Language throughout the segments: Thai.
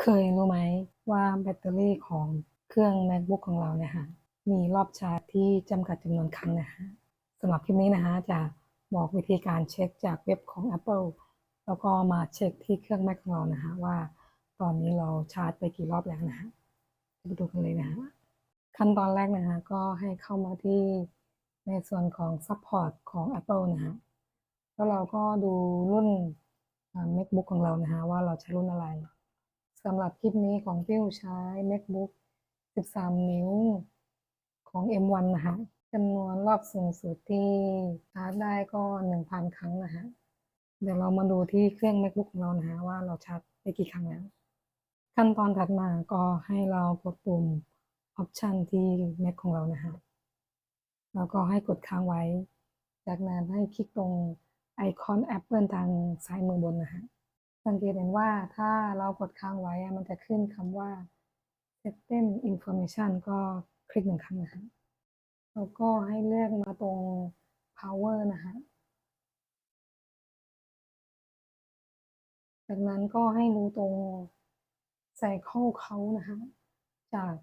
เคยรู้ไหมว่าแบตเตอรี่ของเครื่อง MacBook ของเราเนี่ยฮะมีรอบชาร์จที่จำกัดจำนวนครั้งนะฮะสำหรับคลิปนี้นะฮะจะบอกวิธีการเช็คจากเว็บของ Apple แล้วก็มาเช็คที่เครื่อง Mac ของเรานะฮะว่าตอนนี้เราชาร์จไปกี่รอบแล้วนะฮะไปดูกันเลยนะฮะขั้นตอนแรกนะฮะก็ให้เข้ามาที่ในส่วนของ Support ของ Apple นะฮะแล้วเราก็ดูรุ่น MacBook ของเรานะฮะว่าเราใช้รุ่นอะไร สำหรับคลิปนี้ของพิวใช้ MacBook 13 นิ้ว ของ M1 นะฮะจำนวนรอบสูงสุดที่ชาร์จได้ก็ 1,000 ครั้งนะฮะเดี๋ยวเรามาดูที่เครื่อง MacBook ของเรานะฮะว่าเราชาร์จไปกี่ครั้งแล้ว ขั้นตอนถัดมาก็ให้เรากดปุ่ม Option ที่ Mac ของเรานะฮะแล้วก็ให้กดค้างไว้ จากนั้นให้คลิกตรงไอคอน Apple ทางซ้ายมือบนนะฮะ สังเกตเห็นว่าถ้าเรากดค้างไว้มันจะขึ้นคำว่า System Information ก็คลิกหนึ่งครั้งนะฮะแล้วก็ให้เลือกมาตรง Power นะฮะจากนั้นก็ให้ดูตรง Cycle เขานะฮะจาก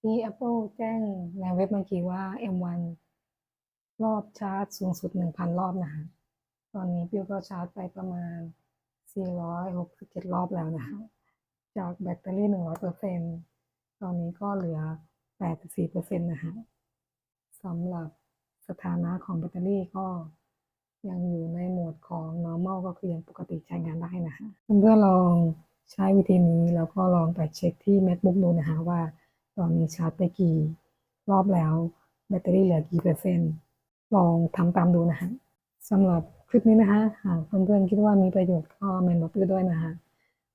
ที่ Apple แจ้งในเว็บเมื่อกี้ว่า M1 รอบชาร์จสูงสุด 1,000 รอบนะฮะตอนนี้พิวก็ชาร์จไปประมาณ 467 รอบแล้วนะฮะจากแบตเตอรี่ 100%ตอนนี้ก็เหลือ 84%นะฮะสำหรับสถานะของแบตเตอรี่ก็ยังอยู่ในโหมดของ normal ก็คือยังปกติใช้งานได้นะฮะเพื่อนๆลองใช้วิธีนี้แล้วก็ลองไปเช็คที่ MacBook ดูนะฮะว่าตอนนี้ชาร์จไปกี่รอบแล้ว แบตเตอรี่เหลือกี่เปอร์เซ็นต์ ลองทำตามดูนะฮะ สำหรับคลิปนี้นะคะหากเพื่อนๆคิดว่ามีประโยชน์ก็เมนบอกด้วยนะคะ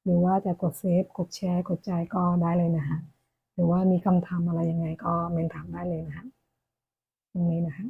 หรือว่าจะกดเซฟกดแชร์ กดใจก็ได้เลยนะคะหรือว่ามีคำถามอะไรยังไงก็เมนถามได้เลยนะคะตรงนี้นะคะ